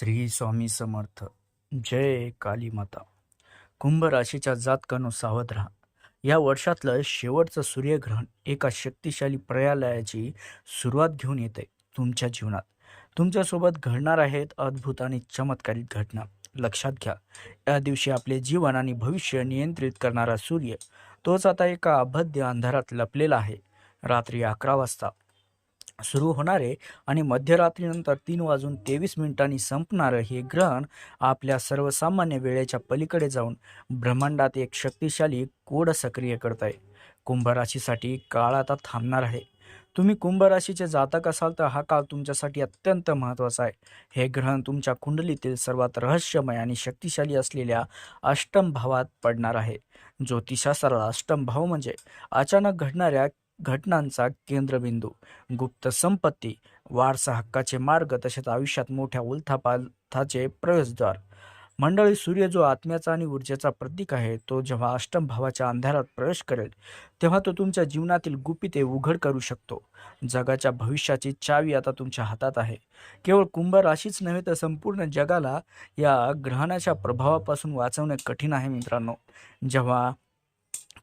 श्री स्वामी समर्थ. जय काली माता कुंभ राशीच्या जातकानो सावध राहा. या वर्षातलं शेवटचं सूर्यग्रहण एका शक्तिशाली प्रयालयाची सुरुवात घेऊन येते तुमच्या जीवनात. तुमच्यासोबत घडणार आहेत अद्भुत आणि चमत्कारिक घटना. लक्षात घ्या या दिवशी आपले जीवन आणि भविष्य नियंत्रित करणारा सूर्य तोच आता एका अभद्य अंधारात लपलेला आहे. रात्री अकरा वाजता सुरू होणारे आणि मध्यरात्रीनंतर तीन वाजून तेवीस मिनिटांनी संपणारं हे ग्रहण आपल्या सर्वसामान्य वेळेच्या पलीकडे जाऊन ब्रह्मांडात एक शक्तिशाली कोड सक्रिय करत आहे. कुंभ राशीसाठी काळ आता थांबणार आहे. तुम्ही कुंभ राशीचे जातक असाल तर हा काळ तुमच्यासाठी अत्यंत महत्त्वाचा आहे. हे ग्रहण तुमच्या कुंडलीतील सर्वात रहस्यमय आणि शक्तिशाली असलेल्या अष्टम भावात पडणार आहे. ज्योतिषशास्त्राला अष्टम भाव म्हणजे अचानक घडणाऱ्या घटनांचा केंद्रबिंदू. गुप्त संपत्ती वारसा हक्काचे मार्ग तसेच आयुष्यात मोठ्या उलथापालथाचे प्रवेशद्वार. मंडळी सूर्य जो आत्म्याचा आणि ऊर्जेचा प्रतीक आहे तो जेव्हा अष्टम भावाच्या अंधारात प्रवेश करेल तेव्हा तो तुमच्या जीवनातील गुपिते उघड करू शकतो. जगाच्या भविष्याची चावी आता तुमच्या हातात आहे. केवळ कुंभ राशीच नव्हे तर संपूर्ण जगाला या ग्रहणाच्या प्रभावापासून वाचवणे कठीण आहे मित्रांनो. जेव्हा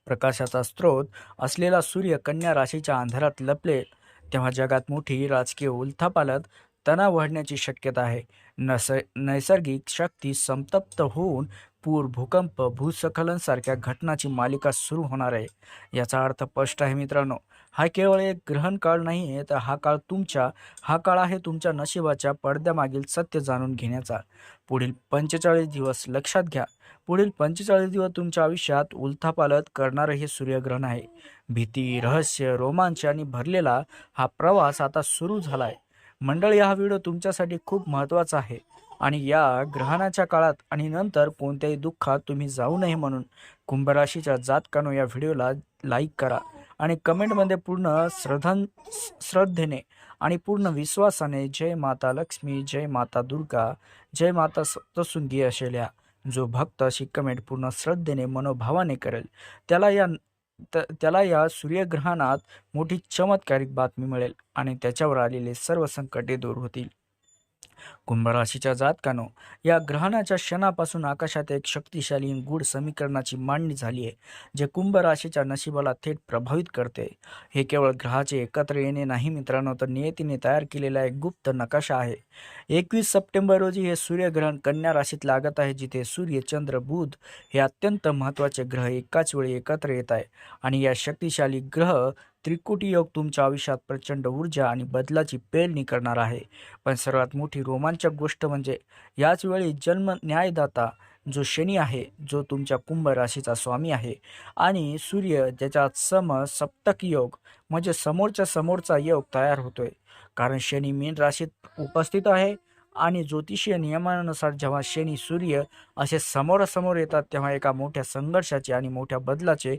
प्रकाशाचा स्रोत असलेला सूर्य कन्या राशीच्या अंधारात लपले तेव्हा जगात मोठी राजकीय उलथापालत तणाव वाढण्याची शक्यता आहे. नस नैसर्गिक शक्ती संतप्त होऊन पूर भूकंप भूस्खलन सारख्या घटनाची मालिका सुरू होणार आहे. याचा अर्थ स्पष्ट आहे मित्रांनो हा केवळ एक ग्रहण काळ नाही आहे तर हा काळ तुमच्या हा काळ आहे तुमच्या नशिबाच्या पडद्यामागील सत्य जाणून घेण्याचा. पुढील पंचेचाळीस दिवस लक्षात घ्या. पुढील पंचेचाळीस दिवस तुमच्या आयुष्यात उलथापालत करणारं हे सूर्यग्रहण आहे. भीती रहस्य रोमांच आणि भरलेला हा प्रवास आता सुरू झाला आहे मंडळी हा व्हिडिओ तुमच्यासाठी खूप महत्त्वाचा आहे. आणि या ग्रहणाच्या काळात आणि नंतर कोणत्याही दुःखात तुम्ही जाऊ नये म्हणून कुंभराशीच्या जातकानो या व्हिडिओला लाईक करा. आणि कमेंटमध्ये पूर्ण श्रद्धां श्रद्धेने आणि पूर्ण विश्वासाने जय माता लक्ष्मी जय माता दुर्गा जय माता सप्तसुंगी असलेल्या जो भक्त अशी कमेंट पूर्ण श्रद्धेने मनोभावाने करेल त्याला या त त्याला या सूर्यग्रहणात मोठी चमत्कारिक बातमी मिळेल आणि त्याच्यावर आलेले सर्व संकटे दूर होतील. कुंभराशीच्या जातकानो. या ग्रहणाच्या क्षणापासून आकाशात एक शक्तिशाली गूढ समीकरणाची मांडणी झाली आहे जे कुंभ राशीच्या नशिबाला थेट प्रभावित करते. हे केवळ ग्रहाचे एकत्र येणे नाही मित्रांनो तर नियतीने तयार केलेला एक गुप्त नकाशा आहे. एकवीस सप्टेंबर रोजी हे सूर्यग्रहण कन्या राशीत लागत आहे जिथे सूर्य चंद्र बुध हे अत्यंत महत्त्वाचे ग्रह एकाच वेळी एकत्र येत आहे. आणि या शक्तिशाली ग्रह त्रिकुटी योग तुमच्या आयुष्यात प्रचंड ऊर्जा आणि बदलाची पेरणी करणार आहे. पण सर्वात मोठी रोमांचक गोष्ट म्हणजे याच वेळी जन्म न्यायदाता जो शनी आहे जो तुमच्या कुंभ राशीचा स्वामी आहे आणि सूर्य ज्याच्यात सम सप्तक योग म्हणजे समोरच्या समोरचा योग तयार होतोय. कारण शनी मीन राशीत उपस्थित आहे आणि ज्योतिषीय नियमानुसार जेव्हा शनी सूर्य असे समोरासमोर येतात तेव्हा एका मोठ्या संघर्षाचे आणि मोठ्या बदलाचे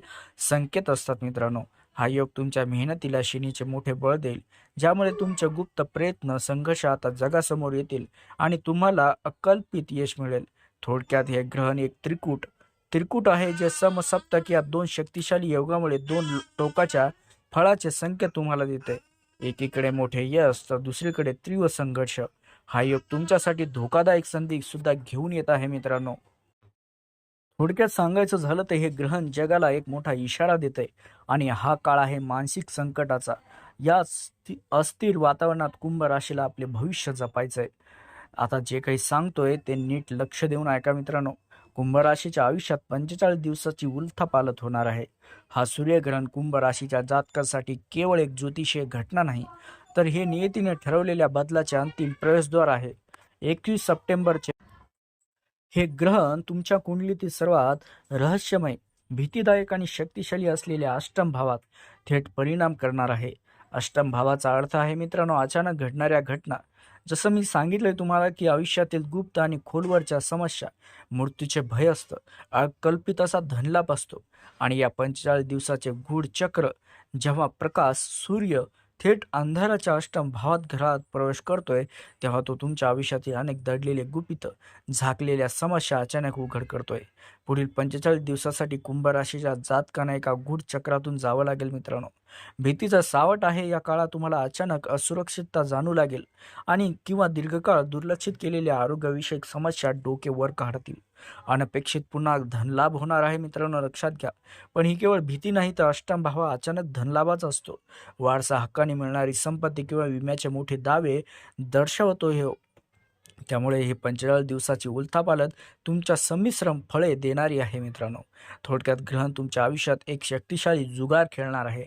संकेत असतात मित्रांनो. हा योग तुमच्या मेहनतीला शनीचे मोठे बळ देईल. ज्यामुळे तुमचे गुप्त प्रयत्न संघर्ष आता जगासमोर येतील आणि तुम्हाला अकल्पित यश मिळेल. थोडक्यात हे ग्रहण एक त्रिकूट त्रिकूट आहे जे समसप्तक या दोन शक्तिशाली योगामुळे दोन टोकाच्या फळाचे संकेत तुम्हाला देते. एकीकडे मोठे यश तर दुसरीकडे तीव्र संघर्ष. हा योग तुमच्यासाठी धोकादायक संधी सुद्धा घेऊन येत आहे मित्रांनो. थोडक्यात सांगायचं झालं तर हे ग्रहण जगाला एक मोठा इशारा देत आहे आणि हा काळ आहे मानसिक संकटाचा. या अस्थिर वातावरणात कुंभ राशीला आपले भविष्य जपायचं आहे आता जे काही सांगतोय ते नीट लक्ष देऊन ऐका मित्रांनो. कुंभ राशीच्या आयुष्यात पंचेचाळीस दिवसाची उलथापालत होणार आहे. हा सूर्यग्रहण कुंभ राशीच्या जातकासाठी केवळ एक ज्योतिषीय घटना नाही तर हे नियतीने ठरवलेल्या बदलाचे अंतिम प्रवेशद्वार आहे. एकवीस सप्टेंबरचे हे ग्रहण तुमच्या कुंडलीतील सर्वात रहस्यमय भीतीदायक आणि शक्तिशाली असलेल्या अष्टम भावात थेट परिणाम करणार आहे. अष्टम भावाचा अर्थ आहे मित्रांनो अचानक घडणाऱ्या घटना. जसं मी सांगितलंय तुम्हाला की आयुष्यातील गुप्त आणि खोलवरच्या समस्या मृत्यूचे भय असतं अकल्पित असा धनलाभ असतो. आणि या पंचेचाळीस दिवसाचे गूढ चक्र जेव्हा प्रकाश सूर्य थेट अंधाराच्या अष्टम भावात घरात प्रवेश करतोय तेव्हा तो तुमच्या आयुष्यातील अनेक दडलेले गुपित झाकलेल्या समस्या अचानक उघड करतोय. पुढील पंचेचाळीस दिवसासाठी कुंभ राशीच्या जातकांना एका गुढ चक्रातून जावं लागेल मित्रांनो. भीतीचा सावट आहे या काळात तुम्हाला अचानक असुरक्षितता जाणू लागेल आणि किंवा दीर्घकाळ दुर्लक्षित केलेल्या आरोग्यविषयक समस्या डोके वर काढतील. अनपेक्षित पुन्हा धनलाभ होणार आहे मित्रांनो लक्षात घ्या. पण ही केवळ भीती नाही तर अष्टम भाव अचानक धनलाभाचा असतो. वारसा हक्काने मिळणारी संपत्ती किंवा विम्याचे मोठे दावे दर्शवतो हे. हो. त्यामुळे ही पंचेचाळीस दिवसाची उलथापालत तुमच्या संमिश्रम फळे देणारी आहे मित्रांनो. थोडक्यात ग्रहण तुमच्या आयुष्यात एक शक्तिशाली जुगार खेळणार आहे.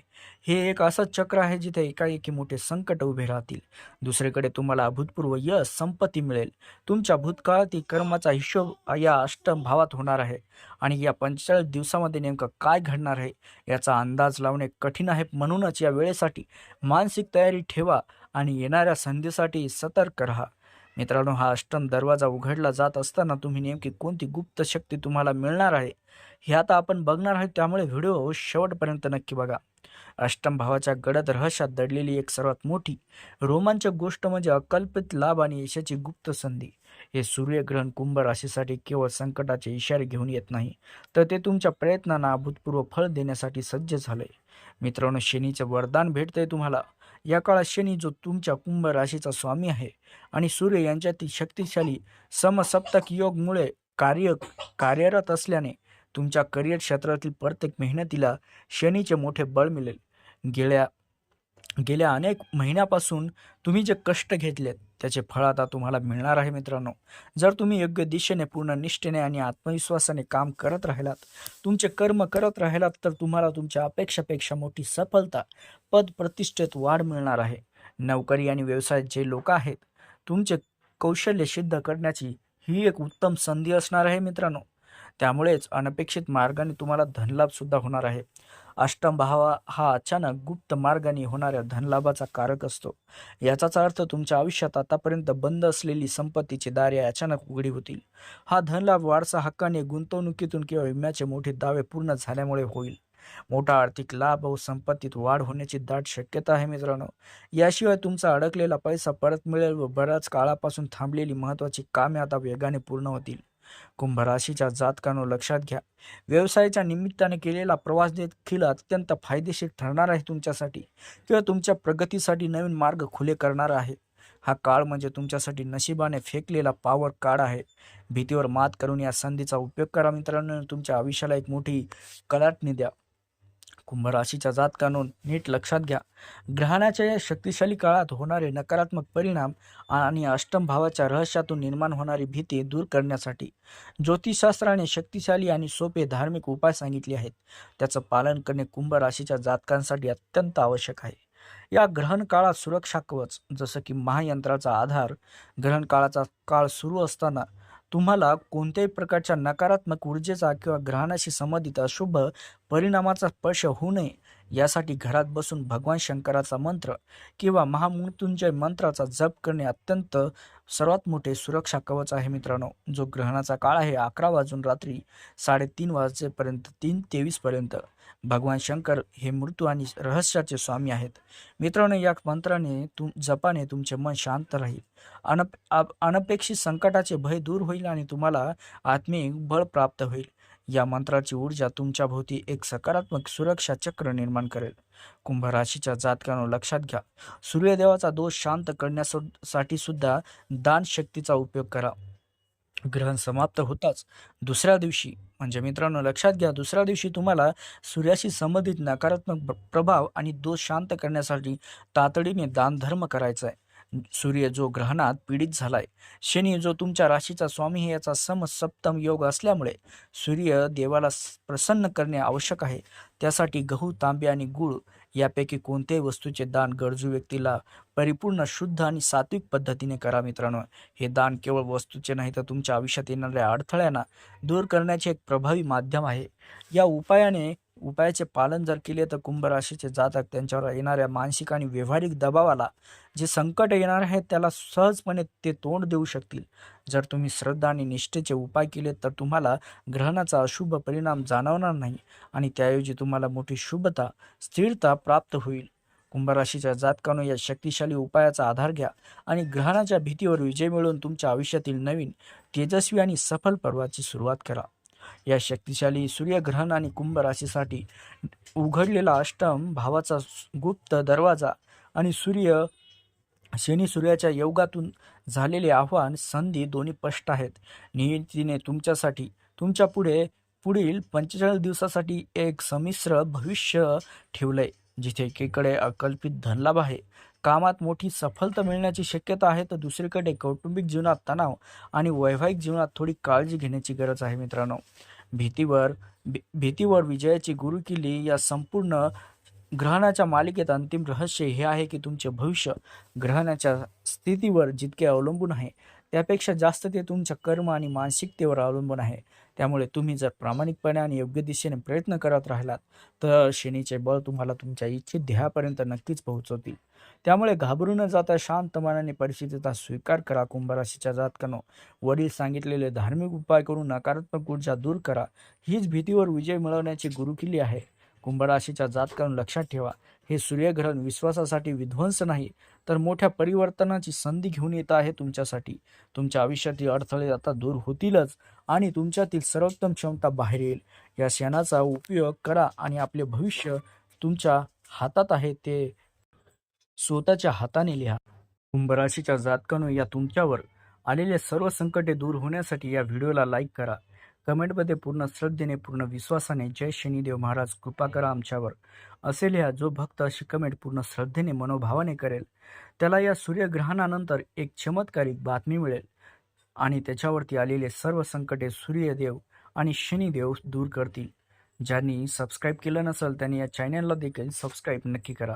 हे एक असं चक्र आहे जिथे एकाएकी मोठे संकट उभे राहतील. दुसरीकडे तुम्हाला अभूतपूर्व यश संपत्ती मिळेल. तुमच्या भूतकाळातील कर्माचा हिशोब या अष्टम भावात होणार आहे. आणि या पंचेचाळीस दिवसामध्ये नेमकं काय घडणार आहे याचा अंदाज लावणे कठीण आहे. म्हणूनच या वेळेसाठी मानसिक तयारी ठेवा आणि येणाऱ्या संधीसाठी सतर्क राहा. मित्रांनो हा अष्टम दरवाजा उघडला जात असताना तुम्ही नेमकी कोणती गुप्त शक्ती तुम्हाला मिळणार आहे हे आता आपण बघणार आहे त्यामुळे व्हिडिओ शेवटपर्यंत नक्की बघा. अष्टम भावाच्या गडद रहस्यात दडलेली एक सर्वात मोठी रोमांचक गोष्ट म्हणजे अकल्पित लाभ आणि यशाची गुप्त संधी. हे सूर्यग्रहण कुंभ राशीसाठी केवळ संकटाचे इशारे घेऊन येत नाही तर ते तुमच्या प्रयत्नांना अभूतपूर्व फळ देण्यासाठी सज्ज झालंय. मित्रांनो शनीचं वरदान भेटतंय तुम्हाला. या काळात शनी जो तुमच्या कुंभ राशीचा स्वामी आहे आणि सूर्य यांच्यातील शक्तिशाली समसप्तक योगमुळे कार्य कार्यरत असल्याने तुमच्या करिअर क्षेत्रातील प्रत्येक मेहनतीला शनीचे मोठे बळ मिळेल. गेल्या गेल्या अनेक महिन्यापासून तुम्ही जे कष्ट घेतलेत त्याचे फळ आता तुम्हाला मिळणार आहे मित्रांनो. जर तुम्ही योग्य दिशेने पूर्ण निष्ठेने आणि आत्मविश्वासाने काम करत राहिलात तुमचे कर्म करत राहिलात तर तुम्हाला तुमच्या अपेक्षापेक्षा मोठी सफलता पद प्रतिष्ठेत वाढ मिळणार आहे. नोकरी आणि व्यवसायात जे लोक आहेत तुमचे कौशल्य सिद्ध करण्याची ही एक उत्तम संधी असणार आहे मित्रांनो. त्यामुळेच अनपेक्षित मार्गाने तुम्हाला धनलाभ सुद्धा होणार आहे. अष्टम भावा हा अचानक गुप्त मार्गाने होणाऱ्या धनलाभाचा कारक असतो. याचाच अर्थ तुमच्या आयुष्यात आतापर्यंत बंद असलेली संपत्तीची दारे अचानक उघडी होतील. हा धनलाभ वारसा हक्काने गुंतवणुकीतून किंवा विम्याचे मोठे दावे पूर्ण झाल्यामुळे होईल. मोठा आर्थिक लाभ व संपत्तीत वाढ होण्याची दाट शक्यता आहे मित्रांनो. याशिवाय तुमचा अडकलेला पैसा परत मिळेल व बऱ्याच काळापासून थांबलेली महत्त्वाची कामे आता वेगाने पूर्ण होतील. कुंभ राशीच्या जातकांनो लक्षात घ्या. व्यवसायाच्या निमित्ताने केलेला प्रवास देखील अत्यंत फायदेशीर ठरणार आहे तुमच्यासाठी किंवा तुमच्या प्रगतीसाठी नवीन मार्ग खुले करणार आहे. हा काळ म्हणजे तुमच्यासाठी नशिबाने फेकलेला पावर काळ आहे. भीतीवर मात करून या संधीचा उपयोग करा मित्रांनो तुमच्या आयुष्याला एक मोठी कलाटणी द्या. कुंभ राशीच्या जातकांनो नीट लक्षात घ्या. ग्रहणाच्या या शक्तिशाली काळात होणारे नकारात्मक परिणाम आणि अष्टम भावाच्या रहस्यातून निर्माण होणारी भीती दूर करण्यासाठी ज्योतिषशास्त्राने शक्तिशाली आणि सोपे धार्मिक उपाय सांगितले आहेत. त्याचं पालन करणे कुंभ राशीच्या जातकांसाठी अत्यंत आवश्यक आहे. या ग्रहण काळात सुरक्षा कवच जसं की महायंत्राचा आधार ग्रहण काळाचा काळ सुरू असताना तुम्हाला कोणत्याही प्रकारच्या नकारात्मक ऊर्जेचा किंवा ग्रहणाशी संबंधित अशुभ परिणामाचा स्पर्श होऊ नये. यासाठी घरात बसून भगवान शंकराचा मंत्र किंवा महामृत्युंजय मंत्राचा जप करणे अत्यंत सर्वात मोठे सुरक्षा कवच आहे मित्रांनो. जो ग्रहणाचा काळ आहे अकरा वाजून रात्री साडेतीन वाजेपर्यंत तीन तेवीसपर्यंत भगवान शंकर हे मृत्यू आणि रहस्याचे स्वामी आहेत. मित्रांनो या मंत्राने तुम जपाने तुमचे मन शांत राहील. अनप अनपेक्षित संकटाचे भय दूर होईल आणि तुम्हाला आत्मिक बळ प्राप्त होईल. या मंत्राची ऊर्जा तुमच्या भोवती एक सकारात्मक सुरक्षा चक्र निर्माण करेल. कुंभ राशीच्या जातकांनो लक्षात घ्या. सूर्यदेवाचा दोष शांत करण्यासाठी सुद्धा दान शक्तीचा उपयोग करा. ग्रहण समाप्त होताच. दुसऱ्या दिवशी म्हणजे मित्रांनो लक्षात घ्या दुसऱ्या दिवशी तुम्हाला सूर्याशी संबंधित नकारात्मक प्रभाव आणि दोष शांत करण्यासाठी तातडीने दानधर्म करायचा आहे सूर्य जो ग्रहणात पीडित झालाय शनी जो तुमच्या राशीचा स्वामी याचा समसप्तम योग असल्यामुळे सूर्य देवाला प्रसन्न करणे आवश्यक आहे. त्यासाठी गहू तांबे आणि गुळ यापैकी कोणत्याही वस्तूचे दान गरजू व्यक्तीला परिपूर्ण शुद्ध आणि सात्विक पद्धतीने करा मित्रांनो. हे दान केवळ वस्तूचे नाही तर तुमच्या आयुष्यात येणाऱ्या अडथळ्यांना दूर करण्याचे एक प्रभावी माध्यम आहे. या उपायाने उपायाचे पालन जर केले तर कुंभ राशीचे जातक त्यांच्यावर येणाऱ्या मानसिक आणि व्यावहारिक दबावाला जे संकट येणार आहे त्याला सहजपणे ते तोंड देऊ शकतील. जर तुम्ही श्रद्धा आणि निष्ठेचे उपाय केले तर तुम्हाला ग्रहणाचा अशुभ परिणाम जाणवणार नाही आणि त्याऐवजी तुम्हाला मोठी शुभता स्थिरता प्राप्त होईल. कुंभराशीच्या जातकानं या शक्तिशाली उपायाचा आधार घ्या आणि ग्रहणाच्या भीतीवर विजय मिळवून तुमच्या आयुष्यातील नवीन तेजस्वी आणि सफल पर्वाची सुरुवात करा. या शक्तिशाली सूर्यग्रहण आणि कुंभ राशीसाठी उघडलेला अष्टम भावाचा गुप्त दरवाजा आणि सूर्य शनी सूर्याच्या योगातून झालेले आव्हान संधी दोन्ही स्पष्ट आहेत. नियतीने तुमच्यासाठी तुमच्यापुढे पुढील पंचेचाळीस दिवसासाठी एक संमिश्र भविष्य ठेवलंय जिथे एकीकडे अकल्पित धनलाभ आहे. कामात मोठी सफलता मिळण्याची शक्यता आहे तर दुसरीकडे कौटुंबिक जीवनात तणाव आणि वैवाहिक जीवनात थोडी काळजी घेण्याची गरज आहे मित्रांनो. भीतीवर भी- भीतीवर विजयाची गुरुकिल्ली या संपूर्ण ग्रहणाच्या मालिकेत अंतिम रहस्य हे आहे की तुमचे भविष्य ग्रहणाच्या स्थितीवर जितके अवलंबून आहे त्यापेक्षा जास्त ते तुमच्या कर्म आणि मानसिकतेवर अवलंबून आहे. त्यामुळे तुम्ही जर प्रामाणिकपणे आणि योग्य दिशेने प्रयत्न करत राहिलात तर शनीचे बळ तुम्हाला तुमच्या इच्छित ध्येयापर्यंत नक्कीच पोहोचवतील. त्यामुळे घाबरू न जाता शांत मनाने परिस्थितीचा स्वीकार करा कुंभराशीच्या जातकानं. वडील सांगितलेले धार्मिक उपाय करून नकारात्मक ऊर्जा दूर करा. हीच भीतीवर विजय मिळवण्याची गुरुकिल्ली आहे. कुंभराशीच्या जातकानं लक्षात ठेवा. हे सूर्यग्रहण विश्वासासाठी विध्वंस नाही तर मोठ्या परिवर्तनाची संधी घेऊन येत आहे तुमच्यासाठी. तुमच्या आयुष्यातील अडथळे आता दूर होतीलच आणि तुमच्यातील सर्वोत्तम क्षमता बाहेर येईल. या क्षणाचा उपयोग करा आणि आपले भविष्य तुमच्या हातात आहे ते स्वतःच्या हाताने लिहा. कुंभराशीच्या जातकानं या तुमच्यावर आलेले सर्व संकटे दूर होण्यासाठी या व्हिडिओला लाईक करा. कमेंटमध्ये पूर्ण श्रद्धेने पूर्ण विश्वासाने जय शनिदेव महाराज कृपा करा आमच्यावर. असे लिहा जो भक्त अशी कमेंट पूर्ण श्रद्धेने मनोभावाने करेल त्याला या सूर्यग्रहणानंतर एक चमत्कारिक बातमी मिळेल. आणि त्याच्यावरती आलेले सर्व संकटे सूर्यदेव आणि शनिदेव दूर करतील. ज्यांनी सबस्क्राईब केलं नसेल त्यांनी या चॅनलला देखील सबस्क्राईब नक्की करा.